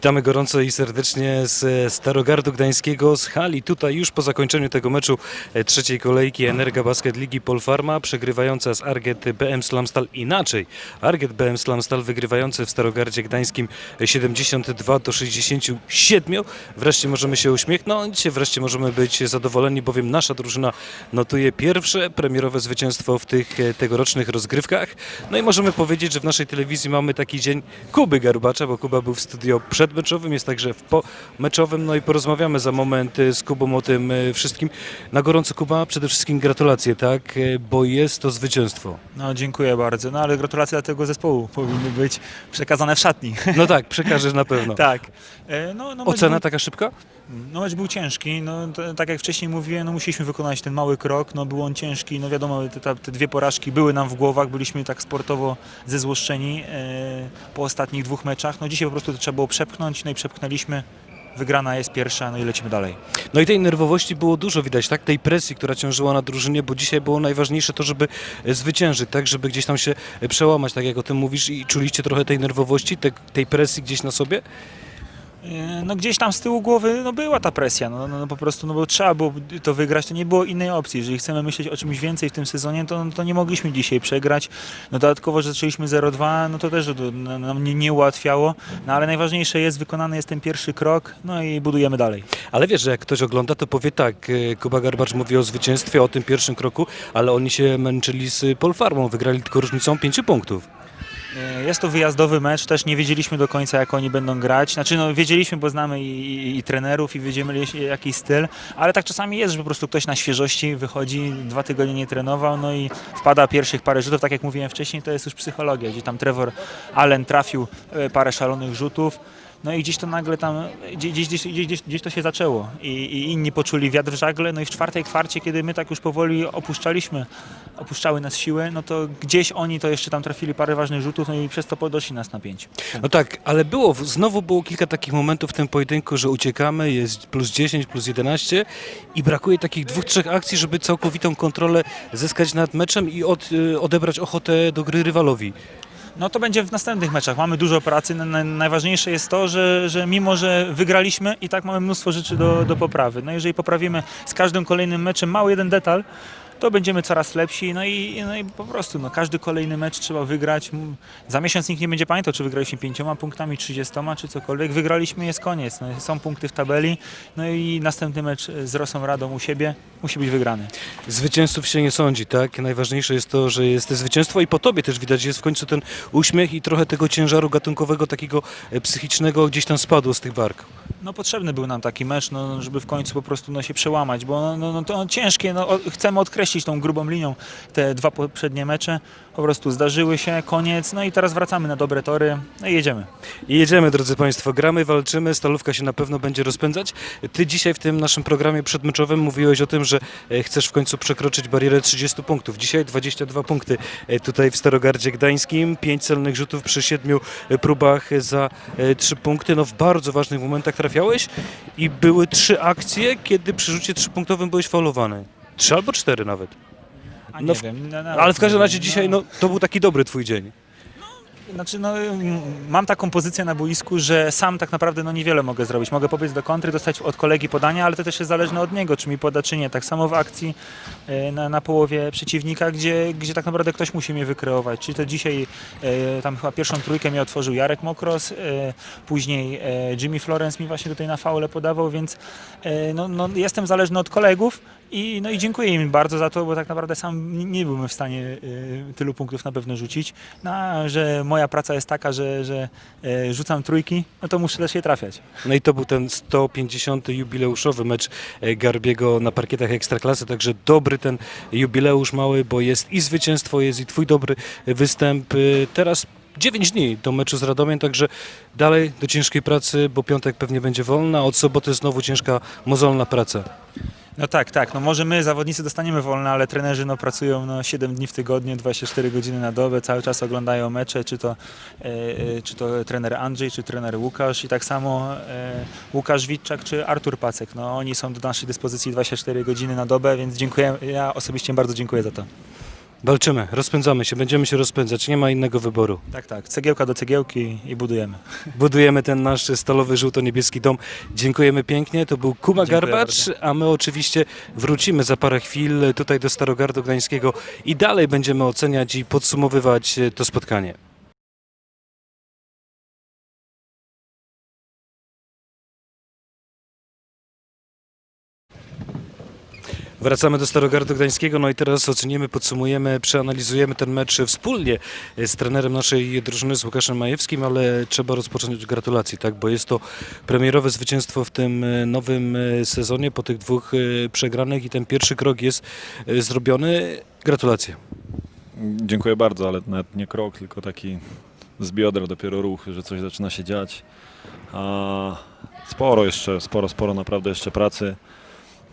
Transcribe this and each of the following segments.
Witamy gorąco i serdecznie z Starogardu Gdańskiego, z hali. Tutaj już po zakończeniu tego meczu e, trzeciej kolejki Energa Basket Ligi Polfarma przegrywająca z Arget BM Slamstal inaczej. Arget BM Slamstal wygrywający w Starogardzie Gdańskim 72 do 67. Wreszcie możemy się uśmiechnąć, wreszcie możemy być zadowoleni, bowiem nasza drużyna notuje pierwsze premierowe zwycięstwo w tych e, tegorocznych rozgrywkach. No i możemy powiedzieć, że w naszej telewizji mamy taki dzień Kuby Garbacza, bo Kuba był w studio przedmeczowym, jest także w pomeczowym, no i porozmawiamy za moment z Kubą o tym e, wszystkim. Na gorąco Kuba, przede wszystkim gratulacje, tak, E, bo jest to zwycięstwo. No dziękuję bardzo, no ale gratulacje dla tego zespołu powinny być przekazane w szatni. No tak, przekażesz na pewno. tak. E, No, no, Ocena był, taka szybka? no mecz był ciężki, no, to, tak jak wcześniej mówiłem, no musieliśmy wykonać ten mały krok, no był on ciężki, no wiadomo, te, te, te dwie porażki były nam w głowach, byliśmy tak sportowo zezłoszczeni e, po ostatnich dwóch meczach, no dzisiaj po prostu to trzeba było przepchnąć, no i przepchnęliśmy, wygrana jest pierwsza, no i lecimy dalej. No i tej nerwowości było dużo widać, tak? Tej presji, która ciążyła na drużynie, bo dzisiaj było najważniejsze to, żeby zwyciężyć, tak? Żeby gdzieś tam się przełamać, tak jak o tym mówisz i czuliście trochę tej nerwowości, te, tej presji gdzieś na sobie? E, No gdzieś tam z tyłu głowy no była ta presja, no, no, no po prostu, no bo trzeba było to wygrać, to nie było innej opcji. Jeżeli chcemy myśleć o czymś więcej w tym sezonie, to, no, to nie mogliśmy dzisiaj przegrać. No dodatkowo, że zaczęliśmy 0-2, no to też to no, nam nie, nie ułatwiało, no ale najważniejsze jest, wykonany jest ten pierwszy krok, no i budujemy dalej. Ale wiesz, że jak ktoś ogląda, to powie tak, e, Kuba Garbacz mówi o zwycięstwie, o tym pierwszym kroku, ale oni się męczyli z Polfarmą, wygrali tylko różnicą pięciu punktów. E, Jest to wyjazdowy mecz, też nie wiedzieliśmy do końca jak oni będą grać. Znaczy no wiedzieliśmy, bo znamy i, i, i trenerów i wiedziemy jaki styl, ale tak czasami jest, że po prostu ktoś na świeżości wychodzi, dwa tygodnie nie trenował, no i wpada pierwszych parę rzutów, tak jak mówiłem wcześniej, to jest już psychologia, gdzie tam Trevor Allen trafił e, parę szalonych rzutów. No i gdzieś to nagle tam, gdzieś, gdzieś, gdzieś, gdzieś, to się zaczęło I, i inni poczuli wiatr w żagle, no i w czwartej kwarcie, kiedy my tak już powoli opuszczaliśmy, opuszczały nas siły, no to gdzieś oni to jeszcze tam trafili parę ważnych rzutów, no i przez to podeszli nas na pięć. No tak, ale było, znowu było kilka takich momentów w tym pojedynku, że uciekamy, jest plus 10, plus 11 i brakuje takich dwóch, trzech akcji, żeby całkowitą kontrolę zyskać nad meczem i od, y, odebrać ochotę do gry rywalowi. No to będzie w następnych meczach. Mamy dużo pracy. Na- na- Najważniejsze jest to, że, że mimo, że wygraliśmy i tak mamy mnóstwo rzeczy do, do poprawy. No jeżeli poprawimy z każdym kolejnym meczem mały jeden detal, to będziemy coraz lepsi. No i, no i po prostu no, każdy kolejny mecz trzeba wygrać. Za miesiąc nikt nie będzie pamiętał, czy wygraliśmy pięcioma punktami, 30, czy cokolwiek. Wygraliśmy, jest koniec. No, są punkty w tabeli. No i następny mecz z Rosą Radą u siebie musi być wygrany. Zwycięzców się nie sądzi, tak? Najważniejsze jest to, że jest zwycięstwo i po tobie też widać, jest w końcu ten uśmiech i trochę tego ciężaru gatunkowego, takiego e, psychicznego gdzieś tam spadło z tych bark. No potrzebny był nam taki mecz, no, żeby w końcu po prostu no, się przełamać, bo no, no, no, to ciężkie, no, chcemy odkreślić tą grubą linią te dwa poprzednie mecze, po prostu zdarzyły się, koniec, no i teraz wracamy na dobre tory, no i jedziemy. I jedziemy, drodzy Państwo, gramy, walczymy, stalówka się na pewno będzie rozpędzać. Ty dzisiaj w tym naszym programie przedmeczowym mówiłeś o tym, że e, chcesz w końcu przekroczyć barierę 30 punktów. Dzisiaj 22 punkty e, tutaj w Starogardzie Gdańskim, 5 celnych rzutów przy 7 próbach za 3 punkty. No w bardzo ważnych momentach trafiałeś i były trzy akcje, kiedy przy rzucie 3-punktowym byłeś faulowany. Trzy albo cztery nawet. No nie w- wiem. no, no, Ale w każdym razie no, dzisiaj no, to był taki dobry twój dzień. Znaczy, no, mam taką pozycję na boisku, że sam tak naprawdę no, niewiele mogę zrobić. Mogę pobiec do kontry, dostać od kolegi podania, ale to też jest zależne od niego, czy mi poda, czy nie. Tak samo w akcji e, na, na połowie przeciwnika, gdzie, gdzie tak naprawdę ktoś musi mnie wykreować. Czy to dzisiaj e, tam chyba pierwszą trójkę mi otworzył Jarek Mokros, e, później Jimmy Florence mi właśnie tutaj na faule podawał, więc no, no, jestem zależny od kolegów. I, no i dziękuję im bardzo za to, bo tak naprawdę sam nie- byłbym w stanie tylu punktów na pewno rzucić. No, że moja praca jest taka, że, że e, rzucam trójki, no to muszę też je trafiać. No i to był ten 150. jubileuszowy mecz e, Garbiego na parkietach Ekstraklasy, także dobry ten jubileusz mały, bo jest i zwycięstwo, jest i twój dobry występ. E, Teraz 9 dni do meczu z Radomiem, także dalej do ciężkiej pracy, bo piątek pewnie będzie wolna, od soboty znowu ciężka, mozolna praca. No tak, tak. No może my, zawodnicy, dostaniemy wolne, ale trenerzy no, pracują no, 7 dni w tygodniu, 24 godziny na dobę, cały czas oglądają mecze, czy to, e, e, czy to trener Andrzej, czy trener Łukasz i tak samo e, Łukasz Witczak, czy Artur Pacek. No, oni są do naszej dyspozycji 24 godziny na dobę, więc dziękuję. Ja osobiście bardzo dziękuję za to. Walczymy, rozpędzamy się, będziemy się rozpędzać, nie ma innego wyboru. Tak, tak. Cegiełka do cegiełki i budujemy. Budujemy ten nasz stalowy, żółto-niebieski dom. Dziękujemy pięknie. To był Kuba Dziękuję Garbacz, a my oczywiście wrócimy za parę chwil tutaj do Starogardu Gdańskiego i dalej będziemy oceniać i podsumowywać to spotkanie. Wracamy do Starogardu Gdańskiego, no i teraz ocenimy, podsumujemy, przeanalizujemy ten mecz wspólnie z trenerem naszej drużyny, z Łukaszem Majewskim, ale trzeba rozpocząć od gratulacji, tak, bo jest to premierowe zwycięstwo w tym e, nowym e, sezonie po tych dwóch e, przegranych i ten pierwszy krok jest zrobiony. Gratulacje. Dziękuję bardzo, ale nawet nie krok, tylko taki z biodra dopiero ruch, że coś zaczyna się dziać. A sporo jeszcze, sporo, sporo naprawdę jeszcze pracy.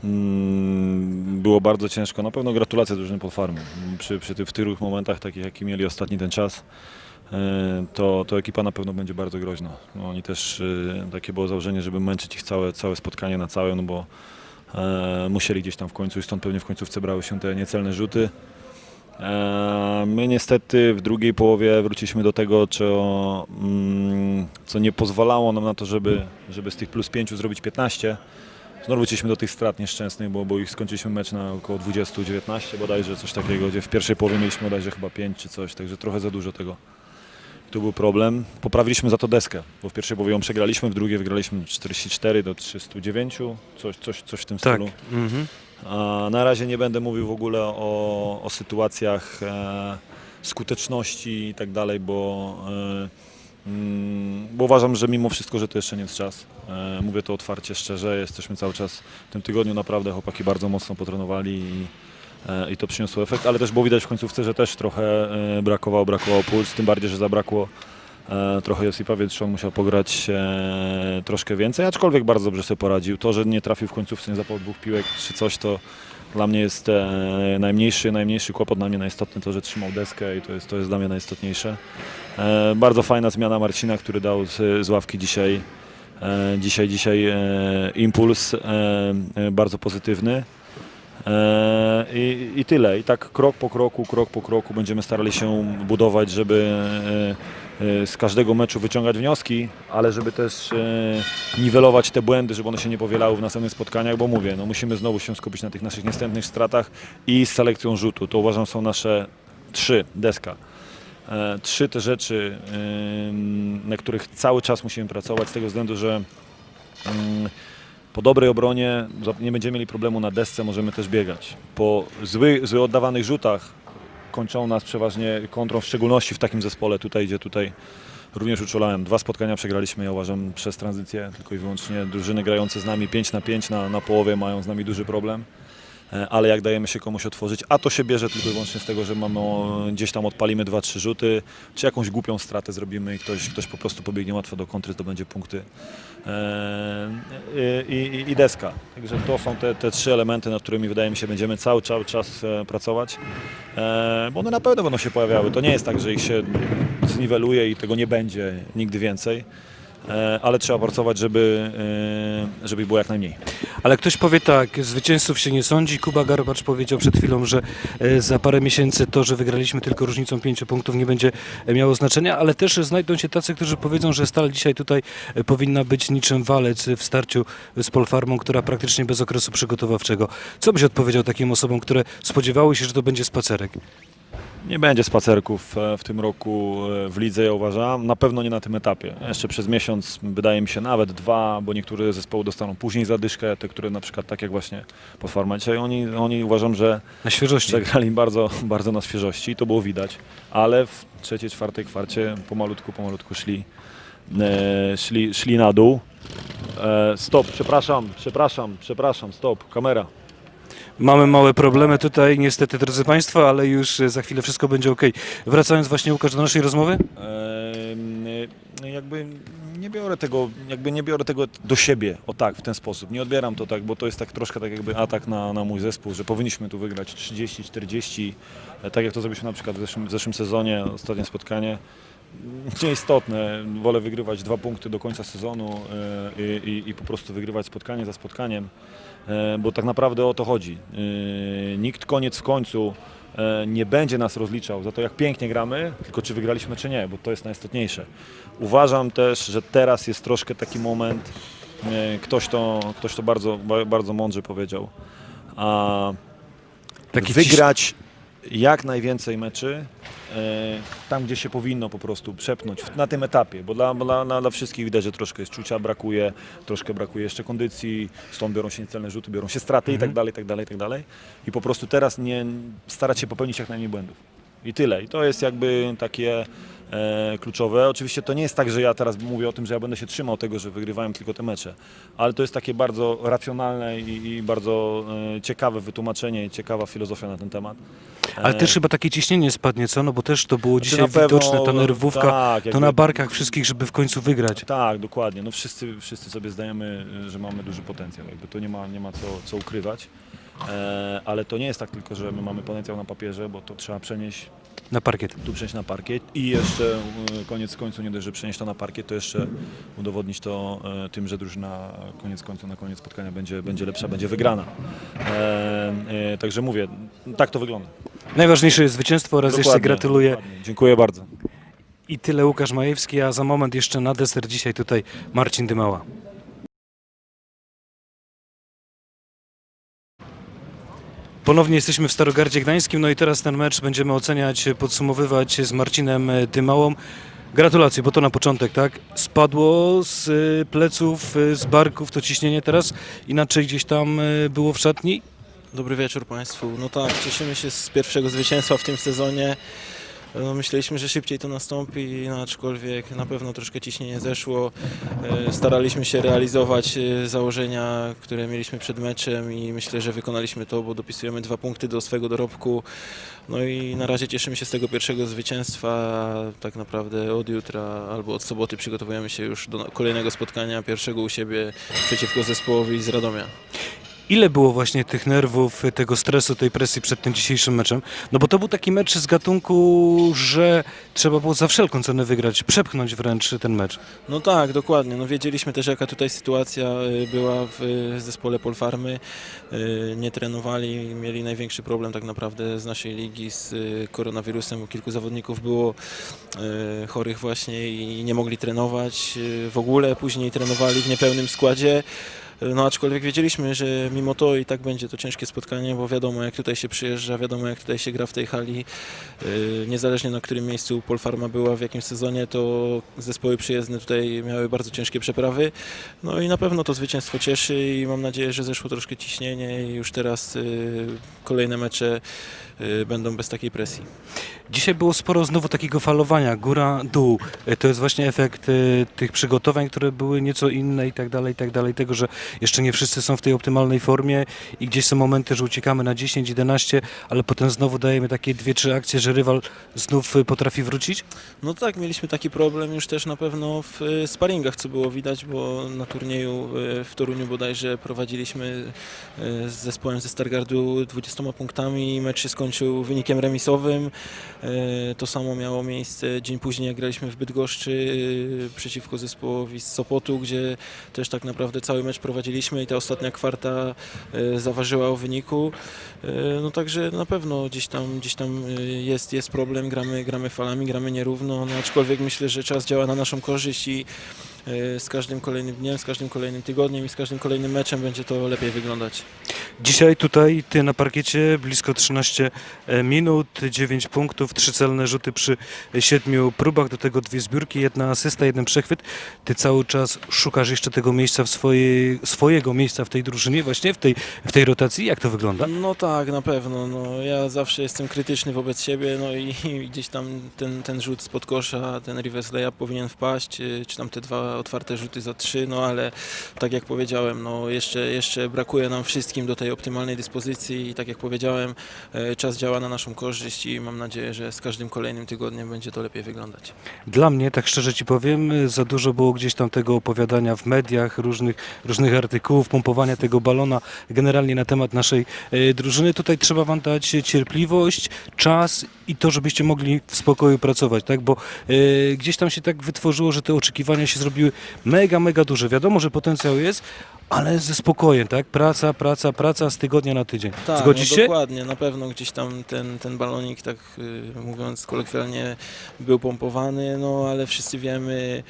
Mm, Było bardzo ciężko. Na pewno gratulacje drużyny Polfarmy. Przy, przy tych, w momentach, takich jaki mieli ostatni ten czas, e, to, to ekipa na pewno będzie bardzo groźna. No, oni też, e, takie było założenie, żeby męczyć ich całe, całe spotkanie na całe, no bo e, musieli gdzieś tam w końcu i stąd pewnie w końcówce brały się te niecelne rzuty. E, My niestety w drugiej połowie wróciliśmy do tego, co, mm, co nie pozwalało nam na to, żeby, żeby z tych plus 5 zrobić 15. Znowu wróciliśmy do tych strat nieszczęsnych, bo, bo ich skończyliśmy mecz na około 20-19 bodajże, coś takiego, gdzie w pierwszej połowie mieliśmy bodajże chyba 5 czy coś, także trochę za dużo tego. Tu był problem. Poprawiliśmy za to deskę, bo w pierwszej połowie ją przegraliśmy, w drugiej wygraliśmy 44 do 309, coś, coś, coś w tym Tak. stylu. Mhm. A Na razie nie będę mówił w ogóle o, o sytuacjach e, skuteczności i tak dalej, bo, e, bo uważam, że mimo wszystko, że to jeszcze nie jest czas. E, mówię to otwarcie, szczerze. Jesteśmy cały czas w tym tygodniu naprawdę chłopaki bardzo mocno potrenowali i, e, i to przyniosło efekt, ale też było widać w końcówce, że też trochę e, brakowało, brakowało puls, tym bardziej, że zabrakło trochę Josipa, więc on musiał pograć troszkę więcej, aczkolwiek bardzo dobrze sobie poradził. To, że nie trafił w końcówce, nie zapał dwóch piłek czy coś, to dla mnie jest e, najmniejszy, najmniejszy kłopot, dla mnie najistotny to, że trzymał deskę i to jest, to jest dla mnie najistotniejsze. E, bardzo fajna zmiana Marcina, który dał z, z ławki dzisiaj, e, dzisiaj, dzisiaj e, impuls e, e, bardzo pozytywny. E, I, I tyle. I tak krok po kroku, krok po kroku będziemy starali się budować, żeby e, z każdego meczu wyciągać wnioski, ale żeby też e, niwelować te błędy, żeby one się nie powielały w następnych spotkaniach, bo mówię, no musimy znowu się skupić na tych naszych niestępnych stratach i z selekcją rzutu. To uważam są nasze trzy deska. E, Trzy te rzeczy, na których cały czas musimy pracować, z tego względu, że po dobrej obronie nie będziemy mieli problemu na desce, możemy też biegać. Po zły, zły oddawanych rzutach kończą nas przeważnie kontrą, w szczególności w takim zespole tutaj, gdzie tutaj również uczulałem. Dwa spotkania przegraliśmy, ja uważam, przez tranzycję, tylko i wyłącznie drużyny grające z nami 5 na 5 na, na połowie mają z nami duży problem. E, Ale jak dajemy się komuś otworzyć, a to się bierze tylko i wyłącznie z tego, że mamy gdzieś tam odpalimy 2-3 rzuty, czy jakąś głupią stratę zrobimy i ktoś, ktoś po prostu pobiegnie łatwo do kontry, to będzie punkty. E, i, i, I deska. Także to są te, te trzy elementy, nad którymi wydaje mi się będziemy cały, cały czas e, pracować. Bo one na pewno będą się pojawiały. To nie jest tak, że ich się zniweluje i tego nie będzie nigdy więcej. E, ale trzeba pracować, żeby, e, żeby było jak najmniej. Ale ktoś powie tak, zwycięzców się nie sądzi. Kuba Garbacz powiedział przed chwilą, że e, za parę miesięcy to, że wygraliśmy tylko różnicą pięciu punktów nie będzie miało znaczenia, ale też znajdą się tacy, którzy powiedzą, że Stal dzisiaj tutaj powinna być niczym walec w starciu z Polfarmą, która praktycznie bez okresu przygotowawczego. Co byś odpowiedział takim osobom, które spodziewały się, że to będzie spacerek? Nie będzie spacerków e, w tym roku e, w lidze, ja uważam. Na pewno nie na tym etapie. Jeszcze przez miesiąc, wydaje mi się, nawet dwa, bo niektóre zespoły dostaną później zadyszkę, te, które na przykład tak jak właśnie Potwarma dzisiaj, oni, oni uważam, że Na świeżości. zagrali bardzo, bardzo na świeżości i to było widać, ale w trzeciej, czwartej kwarcie pomalutku, pomalutku szli, e, szli, szli na dół. E, stop, przepraszam, przepraszam, przepraszam, stop, kamera. Mamy małe problemy tutaj, niestety, drodzy Państwo, ale już e, za chwilę wszystko będzie ok. Wracając właśnie, Łukasz, do naszej rozmowy. Y, jakby nie biorę tego, jakby nie biorę tego do siebie, o tak, w ten sposób. Nie odbieram to tak, bo to jest tak troszkę tak jakby atak na, na mój zespół, że powinniśmy tu wygrać 30, 40, e, tak jak to zrobiliśmy na przykład w zeszłym, w zeszłym sezonie, ostatnie spotkanie. Nieistotne, wolę wygrywać dwa punkty do końca sezonu e, i, i, i po prostu wygrywać spotkanie za spotkaniem, e, bo tak naprawdę o to chodzi. E, Nikt koniec w końcu e, nie będzie nas rozliczał za to, jak pięknie gramy, tylko czy wygraliśmy, czy nie, bo to jest najistotniejsze. Uważam też, że teraz jest troszkę taki moment, e, ktoś to, ktoś to bardzo, ba- bardzo mądrze powiedział, a Taki wygrać jak najwięcej meczy e, tam, gdzie się powinno po prostu przepnąć na tym etapie, bo dla, dla, dla, wszystkich widać, że troszkę jest czucia, brakuje, troszkę brakuje jeszcze kondycji, stąd biorą się niecelne rzuty, biorą się straty i tak dalej, i tak dalej, i tak dalej. I po prostu teraz nie starać się popełnić jak najmniej błędów. I tyle. I to jest jakby takie kluczowe. Oczywiście to nie jest tak, że ja teraz mówię o tym, że ja będę się trzymał tego, że wygrywałem tylko te mecze, ale to jest takie bardzo racjonalne i, i bardzo e, ciekawe wytłumaczenie i ciekawa filozofia na ten temat. Ale E, też chyba takie ciśnienie spadnie, co? No bo też to było Znaczy, dzisiaj pewno, widoczne, ta nerwówka, tak, to jakby- na barkach wszystkich, żeby w końcu wygrać. Tak, dokładnie. No wszyscy, wszyscy sobie zdajemy, że mamy duży potencjał. Jakby to nie ma, nie ma co, co ukrywać. E, ale to nie jest tak tylko, że my mamy potencjał na papierze, bo to trzeba przenieść, Na parkiet. tu przenieść na parkiet i jeszcze y, koniec końców nie dość, że przenieść to na parkiet, to jeszcze udowodnić to e, tym, że drużyna koniec końców na koniec spotkania będzie, będzie lepsza, będzie wygrana. E, e, także mówię, tak to wygląda. Najważniejsze jest zwycięstwo oraz jeszcze Dokładnie, gratuluję. dokładnie. Dziękuję bardzo. I tyle Łukasz Majewski, a za moment jeszcze na deser dzisiaj tutaj Marcin Dymała. Ponownie jesteśmy w Starogardzie Gdańskim, no i teraz ten mecz będziemy oceniać, podsumowywać z Marcinem Dymałą. Gratulacje, bo to na początek, tak? Spadło z y, pleców, y, z barków to ciśnienie teraz, inaczej gdzieś tam y, było w szatni. Dobry wieczór Państwu. No tak, cieszymy się z pierwszego zwycięstwa w tym sezonie. No, myśleliśmy, że szybciej to nastąpi, no, aczkolwiek na pewno troszkę ciśnienie zeszło. E, Staraliśmy się realizować e, założenia, które mieliśmy przed meczem i myślę, że wykonaliśmy to, bo dopisujemy dwa punkty do swego dorobku. No i na razie cieszymy się z tego pierwszego zwycięstwa. Tak naprawdę od jutra albo od soboty przygotowujemy się już do kolejnego spotkania, pierwszego u siebie przeciwko zespołowi z Radomia. Ile było właśnie tych nerwów, tego stresu, tej presji przed tym dzisiejszym meczem? No bo to był taki mecz z gatunku, że trzeba było za wszelką cenę wygrać, przepchnąć wręcz ten mecz. No tak, dokładnie. No wiedzieliśmy też jaka tutaj sytuacja y, była w y, zespole Polfarmy. Y, Nie trenowali, mieli największy problem tak naprawdę z naszej ligi z koronawirusem. Kilku zawodników było chorych właśnie i nie mogli trenować. W ogóle później trenowali w niepełnym składzie. No aczkolwiek wiedzieliśmy, że mimo to i tak będzie to ciężkie spotkanie, bo wiadomo jak tutaj się przyjeżdża, wiadomo jak tutaj się gra w tej hali. Y, Niezależnie na którym miejscu Polfarma była, w jakim sezonie, to zespoły przyjezdne tutaj miały bardzo ciężkie przeprawy. No i na pewno to zwycięstwo cieszy i mam nadzieję, że zeszło troszkę ciśnienie i już teraz y, kolejne mecze y, będą bez takiej presji. Dzisiaj było sporo znowu takiego falowania, góra, dół. E, To jest właśnie efekt e, tych przygotowań, które były nieco inne i tak dalej, i tak dalej. Tego, że jeszcze nie wszyscy są w tej optymalnej formie i gdzieś są momenty, że uciekamy na 10, 11, ale potem znowu dajemy takie dwie, trzy akcje, że rywal znów e, potrafi wrócić. No tak, mieliśmy taki problem już też na pewno w sparingach, co było widać, bo na turnieju w Toruniu bodajże prowadziliśmy z zespołem ze Stargardu 20 punktami mecz się skończył wynikiem remisowym. Y, To samo miało miejsce dzień później, jak graliśmy w Bydgoszczy y, przeciwko zespołowi z Sopotu, gdzie też tak naprawdę cały mecz prowadziliśmy i ta ostatnia kwarta y, zaważyła o wyniku. No także na pewno gdzieś tam, gdzieś tam jest, jest problem, gramy, gramy falami, gramy nierówno, no aczkolwiek myślę, że czas działa na naszą korzyść i z każdym kolejnym dniem, z każdym kolejnym tygodniem i z każdym kolejnym meczem będzie to lepiej wyglądać. Dzisiaj tutaj ty na parkiecie blisko 13 minut, 9 punktów, 3 celne rzuty przy 7 próbach, do tego dwie zbiórki, jedna asysta, jeden przechwyt. Ty cały czas szukasz jeszcze tego miejsca w swojej, swojego miejsca w tej drużynie, właśnie w tej, w tej rotacji. Jak to wygląda? No tak, na pewno. No, ja zawsze jestem krytyczny wobec siebie, no i, i gdzieś tam ten, ten rzut spod kosza, ten reverse layup powinien wpaść, y, czy tam te dwa otwarte rzuty za trzy, no ale tak jak powiedziałem, no jeszcze, jeszcze brakuje nam wszystkim do tej optymalnej dyspozycji i tak jak powiedziałem, e, czas działa na naszą korzyść i mam nadzieję, że z każdym kolejnym tygodniem będzie to lepiej wyglądać. Dla mnie, tak szczerze ci powiem, za dużo było gdzieś tam tego opowiadania w mediach, różnych, różnych artykułów, pompowania tego balona generalnie na temat naszej e, drużyny. Tutaj trzeba wam dać cierpliwość, czas i to, żebyście mogli w spokoju pracować, tak? Bo e, gdzieś tam się tak wytworzyło, że te oczekiwania się zrobiły mega, mega duże. Wiadomo, że potencjał jest, ale ze spokojem, tak? Praca, praca, praca z tygodnia na tydzień. Tak, Zgodzisz no się? dokładnie, na pewno gdzieś tam ten, ten balonik, tak y, mówiąc kolokwialnie, był pompowany, no ale wszyscy wiemy,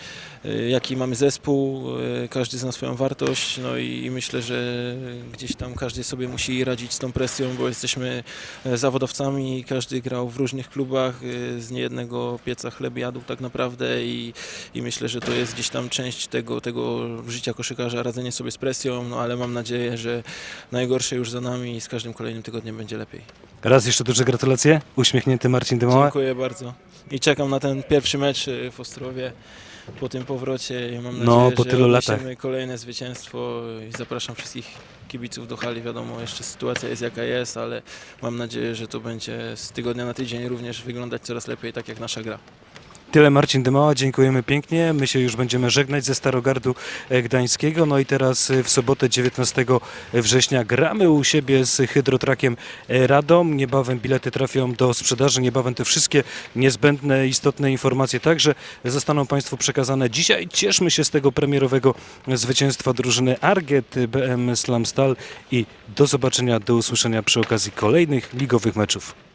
y, jaki mamy zespół, y, każdy zna swoją wartość, no i, i myślę, że gdzieś tam każdy sobie musi radzić z tą presją, bo jesteśmy e, zawodowcami, każdy grał w różnych klubach, y, z niejednego pieca chleb jadł tak naprawdę i, i myślę, że to jest gdzieś tam część tego, tego życia koszykarza, radzenie sobie z presją, no ale mam nadzieję, że najgorsze już za nami i z każdym kolejnym tygodniem będzie lepiej. Raz jeszcze duże gratulacje. Uśmiechnięty Marcin Dymoła. Dziękuję bardzo i czekam na ten pierwszy mecz y, w Ostrowie po tym powrocie i mam No, nadzieję, po że tylu latach. odniesiemy kolejne zwycięstwo i zapraszam wszystkich kibiców do hali. Wiadomo, jeszcze sytuacja jest jaka jest, ale mam nadzieję, że to będzie z tygodnia na tydzień również wyglądać coraz lepiej, tak jak nasza gra. Tyle Marcin Dymała, dziękujemy pięknie. My się już będziemy żegnać ze Starogardu e, Gdańskiego. No i teraz e, w sobotę 19 września gramy u siebie z Hydrotrakiem e, Radom. Niebawem bilety trafią do sprzedaży, niebawem te wszystkie niezbędne, istotne informacje także zostaną Państwu przekazane. Dzisiaj cieszmy się z tego premierowego zwycięstwa drużyny Arget BM Slamstal i do zobaczenia, do usłyszenia przy okazji kolejnych ligowych meczów.